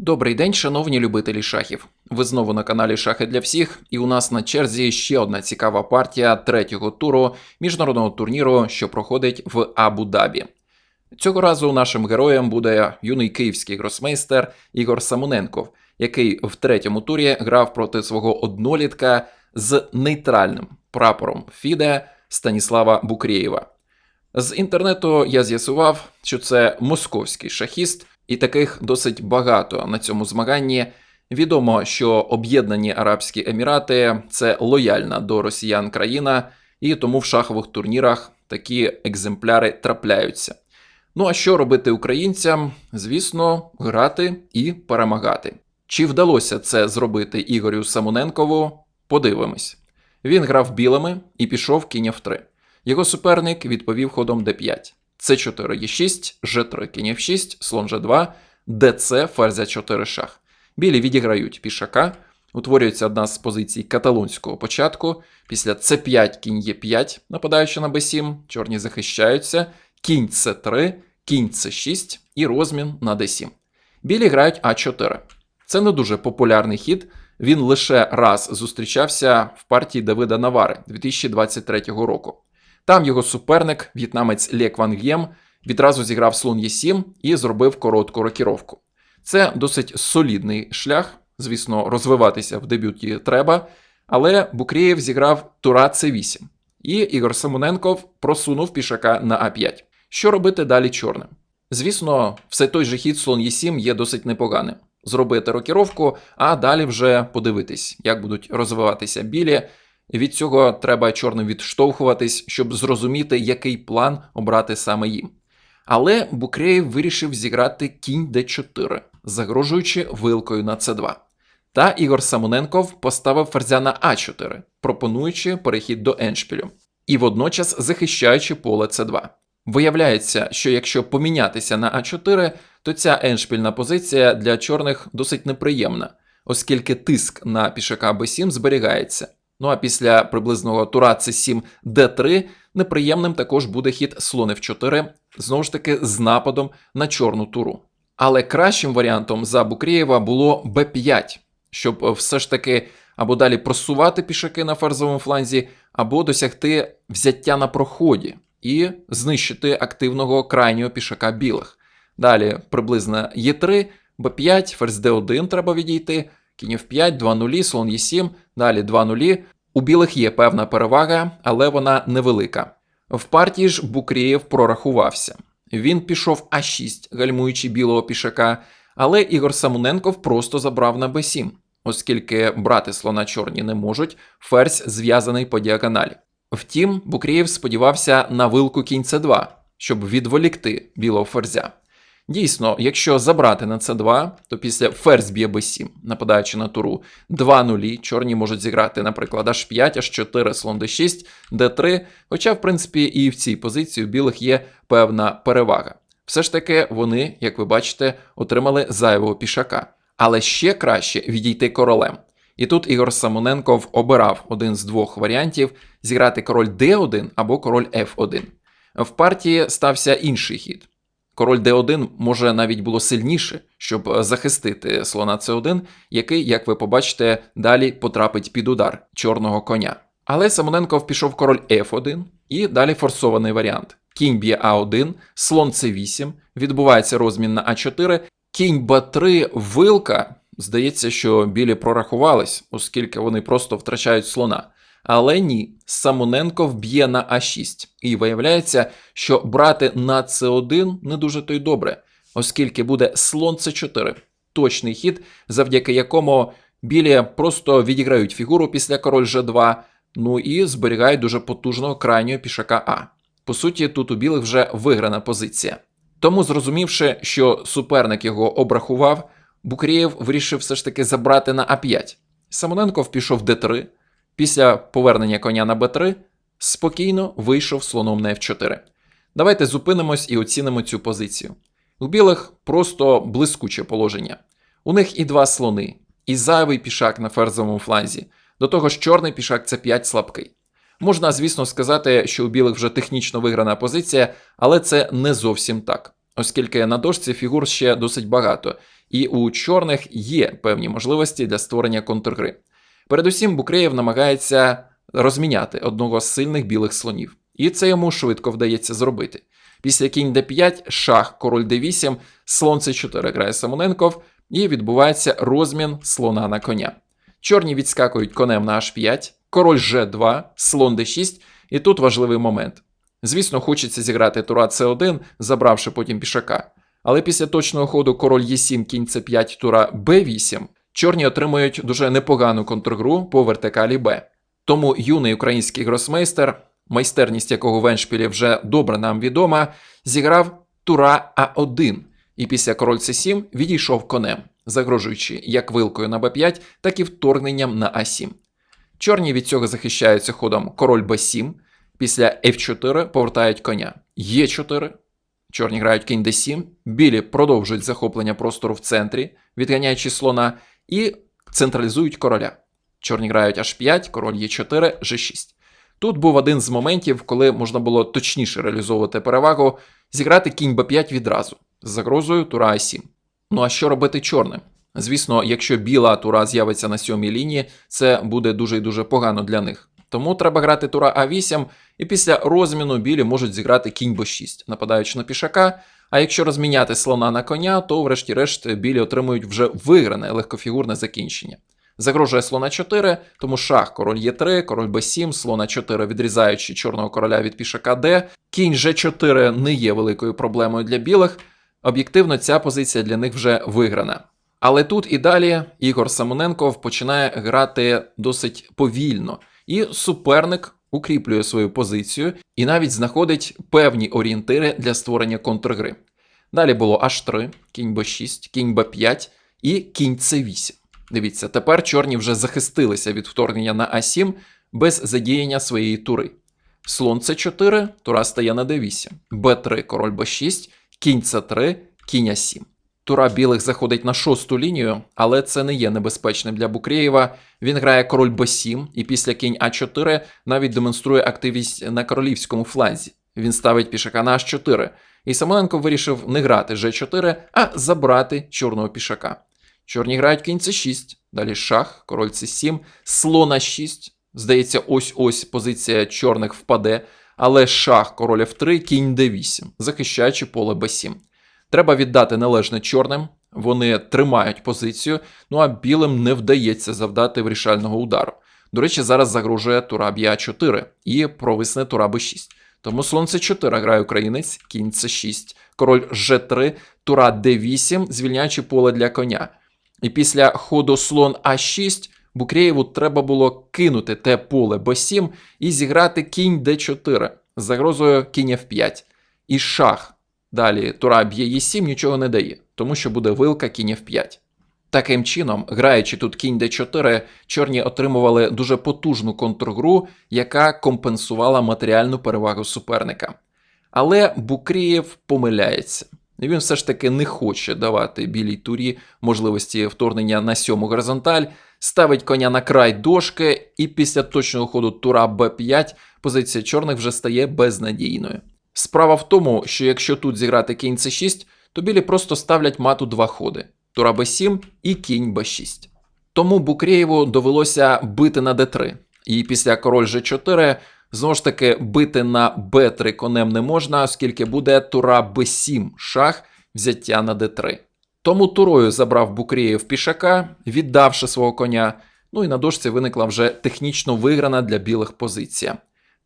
Добрий день, шановні любителі шахів. Ви знову на каналі Шахи для всіх, і у нас на черзі ще одна цікава партія третього туру міжнародного турніру, що проходить в Абу-Дабі. Цього разу нашим героєм буде юний київський гросмейстер Ігор Самоненков, який в третьому турі грав проти свого однолітка з нейтральним прапором Фіде Станіслава Букрєєва. З інтернету я з'ясував, що це московський шахіст, і таких досить багато на цьому змаганні. Відомо, що Об'єднані Арабські Емірати це лояльна до росіян країна, і тому в шахових турнірах такі екземпляри трапляються. Ну а що робити українцям? Звісно, грати і перемагати. Чи вдалося це зробити Ігорю Самоненкову? Подивимось. Він грав білими і пішов кінь f3. Його суперник відповів ходом d5. C4 e6, g3 кінь f6, слон g2, dc, ферзя 4 шах. Білі відіграють пішака. Утворюється одна з позицій каталонського початку. Після c5 кінь e5, нападаючи на b7, чорні захищаються, кінь c3, кінь c6 і розмін на d7. Білі грають а4. Це не дуже популярний хід. Він лише раз зустрічався в партії Давида Навари 2023 року. Там його суперник, в'єтнамець Лє Кван Г'єм, відразу зіграв слон Е7 і зробив коротку рокіровку. Це досить солідний шлях. Звісно, розвиватися в дебюті треба, але Букрєєв зіграв Тура С8, і Ігор Самоненков просунув пішака на А5. Що робити далі чорним? Звісно, все той же хід слон Е7 є досить непоганим. Зробити рокіровку, а далі вже подивитись, як будуть розвиватися білі. Від цього треба чорним відштовхуватись, щоб зрозуміти, який план обрати саме їм. Але Букреєв вирішив зіграти кінь d4, загрожуючи вилкою на c2. Та Ігор Самоненков поставив ферзя на а4, пропонуючи перехід до еншпілю, і водночас захищаючи поле c2. Виявляється, що якщо помінятися на а4, то ця еншпільна позиція для чорних досить неприємна, оскільки тиск на пішака b7 зберігається. Ну а після приблизного тура c7 d3 неприємним також буде хід слон f4, знову ж таки з нападом на чорну туру. Але кращим варіантом за Букрєєва було b5, щоб все ж таки або далі просувати пішаки на ферзовому фланзі, або досягти взяття на проході і знищити активного крайнього пішака білих. Далі приблизно Е3, Б5, ферзь Д1 треба відійти, кінь F5, 2 нулі, слон Е7, далі 2 нулі. У білих є певна перевага, але вона невелика. В партії ж Букрєєв прорахувався. Він пішов А6, гальмуючи білого пішака, але Ігор Самоненков просто забрав на Б7, оскільки брати слона чорні не можуть, ферзь зв'язаний по діагоналі. Втім, Букрєєв сподівався на вилку кінь С2, щоб відволікти білого ферзя. Дійсно, якщо забрати на С2, то після ферзь б'є Б7, нападаючи на туру 2 нулі, чорні можуть зіграти, наприклад, H5, H4, слон D6, D3. Хоча, в принципі, і в цій позиції у білих є певна перевага. Все ж таки, вони, як ви бачите, отримали зайвого пішака. Але ще краще відійти королем. І тут Ігор Самоненков обирав один з двох варіантів зіграти король D1 або король F1. В партії стався інший хід. Король d1 може навіть було сильніше, щоб захистити слона c1, який, як ви побачите, далі потрапить під удар чорного коня. Але Самоненков пішов король f1 і далі форсований варіант. Кінь б'є а1, слон c8, відбувається розмін на а4, кінь б3, вилка. Здається, що білі прорахувались, оскільки вони просто втрачають слона. Але ні, Самоненко вб'є на А6, і виявляється, що брати на С1 не дуже то й добре, оскільки буде слон С4, точний хід, завдяки якому білі просто відіграють фігуру після король Ж2, ну і зберігають дуже потужного крайнього пішака А. По суті, тут у білих вже виграна позиція. Тому, зрозумівши, що суперник його обрахував, Букрєєв вирішив все ж таки забрати на А5. Самоненков пішов Д3. Після повернення коня на Б3 спокійно вийшов слоном на F4. Давайте зупинимось і оцінимо цю позицію. У білих просто блискуче положення. У них і два слони, і зайвий пішак на ферзовому фланзі. До того ж, чорний пішак це 5 слабкий. Можна, звісно, сказати, що у білих вже технічно виграна позиція, але це не зовсім так, оскільки на дошці фігур ще досить багато, і у чорних є певні можливості для створення контргри. Передусім, Букреєв намагається розміняти одного з сильних білих слонів, і це йому швидко вдається зробити. Після кінь d5, шах, король d8, слон c4 грає Самоненков, і відбувається розмін слона на коня. Чорні відскакують конем на h5, король g2, слон d6, і тут важливий момент. Звісно, хочеться зіграти тура c1, забравши потім пішака. Але після точного ходу король e7, кінь c5, тура b8, чорні отримують дуже непогану контргру по вертикалі b. Тому юний український гросмейстер, майстерність якого в Еншпілі вже добре нам відома, зіграв тура А1 і після король c7 відійшов конем, загрожуючи як вилкою на b5, так і вторгненням на а7. Чорні від цього захищаються ходом король b7, після f4 повертають коня. Е4, чорні грають кінь d7, білі продовжують захоплення простору в центрі, відганяючи слона, і централізують короля. Чорні грають h5, король Е4, G6. Тут був один з моментів, коли можна було точніше реалізовувати перевагу, зіграти кінь b5 відразу з загрозою тура А7. Ну а що робити чорним? Звісно, якщо біла тура з'явиться на сьомій лінії, це буде дуже і дуже погано для них. Тому треба грати тура А8, і після розміну білі можуть зіграти кінь Б6, нападаючи на пішака. А якщо розміняти слона на коня, то, врешті-решт, білі отримують вже вигране легкофігурне закінчення. Загрожує слона 4, тому шах, король Е3, король Б7, слона 4, відрізаючи чорного короля від пішака Д. Кінь Ж4 не є великою проблемою для білих. Об'єктивно, ця позиція для них вже виграна. Але тут і далі Ігор Самоненков починає грати досить повільно, і суперник укріплює свою позицію і навіть знаходить певні орієнтири для створення контргри. Далі було H3, кінь Б6, кінь Б5 і кінь С8. Дивіться, тепер чорні вже захистилися від вторгнення на А7 без задіяння своєї тури. Слон С4, тура стає на d8, Б3, король Б6, кінь С3, кінь А7. Тура білих заходить на шосту лінію, але це не є небезпечним для Букреєва. Він грає король Б7 і після кінь А4 навіть демонструє активність на королівському фланзі. Він ставить пішака на H4. І Самоненко вирішив не грати G4, а забрати чорного пішака. Чорні грають кінь С6, далі шах, король С7, слон А6. Здається, ось-ось позиція чорних впаде, але шах, король F3, кінь d8, захищаючи поле b7. Треба віддати належне чорним, вони тримають позицію, ну а білим не вдається завдати вирішального удару. До речі, зараз загрожує тура Б'А4 і провисне тура Б6. Тому слон С4 грає українець, кінь С6, король Ж3, тура Д8, звільняючи поле для коня. І після ходу слон А6 Букреєву треба було кинути те поле Б7 і зіграти кінь Д4 з загрозою кінь F5. І шах. Далі тура б'є Е7 нічого не дає, тому що буде вилка кінь F5. Таким чином, граючи тут кінь d4, чорні отримували дуже потужну контргру, яка компенсувала матеріальну перевагу суперника. Але Букрієв помиляється. Він все ж таки не хоче давати білій турі можливості вторгнення на сьому горизонталь, ставить коня на край дошки, і після точного ходу тура Б5 позиція чорних вже стає безнадійною. Справа в тому, що якщо тут зіграти кінь С6, то білі просто ставлять мату два ходи тура Б7 і кінь Б6. Тому Букреєву довелося бити на Д3. І після король Ж4 знову ж таки бити на Б3 конем не можна, оскільки буде тура Б7 шах взяття на Д3. Тому турою забрав Букреєв пішака, віддавши свого коня. Ну і на дошці виникла вже технічно виграна для білих позиція.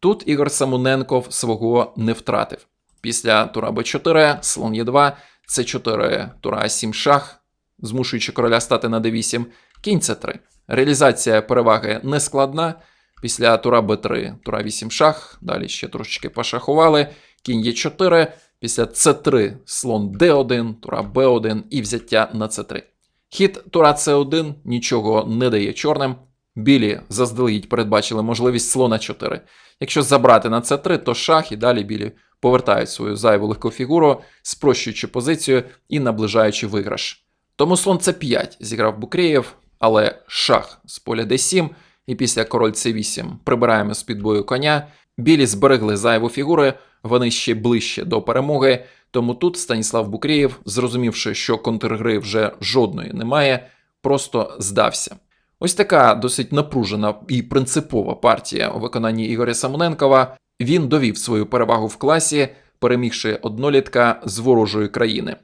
Тут Ігор Самоненков свого не втратив. Після тура Б4, слон Е2, С4, тура А7 шах, змушуючи короля стати на d8, кінь c3. Реалізація переваги не складна. Після тура b3, тура 8 шах, далі ще трошечки пошахували, кінь Е4, після c3 слон d1, тура b1 і взяття на c3. Хід тура c1 нічого не дає чорним. Білі заздалегідь передбачили можливість слона 4. Якщо забрати на c3, то шах і далі білі повертають свою зайву легку фігуру, спрощуючи позицію і наближаючи виграш. Тому слон С5 зіграв Букреєв, але шах з поля d7, і після король С8 прибираємо з під бою коня. Білі зберегли зайву фігури, вони ще ближче до перемоги, Тому тут Станіслав Букреєв, зрозумівши, що контргри вже жодної немає, просто здався. Ось така досить напружена і принципова партія у виконанні Ігоря Самоненкова. Він довів свою перевагу в класі, перемігши однолітка з ворожої країни.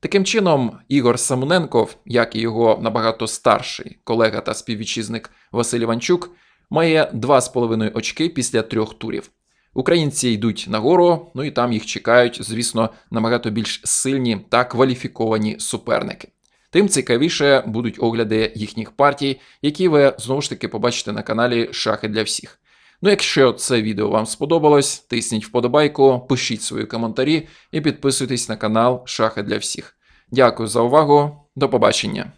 Таким чином, Ігор Самоненков, як і його набагато старший колега та співвітчизник Василь Іванчук, має 2,5 очки після трьох турів. Українці йдуть нагору, ну і там їх чекають, звісно, набагато більш сильні та кваліфіковані суперники. Тим цікавіше будуть огляди їхніх партій, які ви знову ж таки побачите на каналі Шахи для всіх. Ну, якщо це відео вам сподобалось, тисніть вподобайку, пишіть свої коментарі і підписуйтесь на канал Шахи для всіх. Дякую за увагу, до побачення.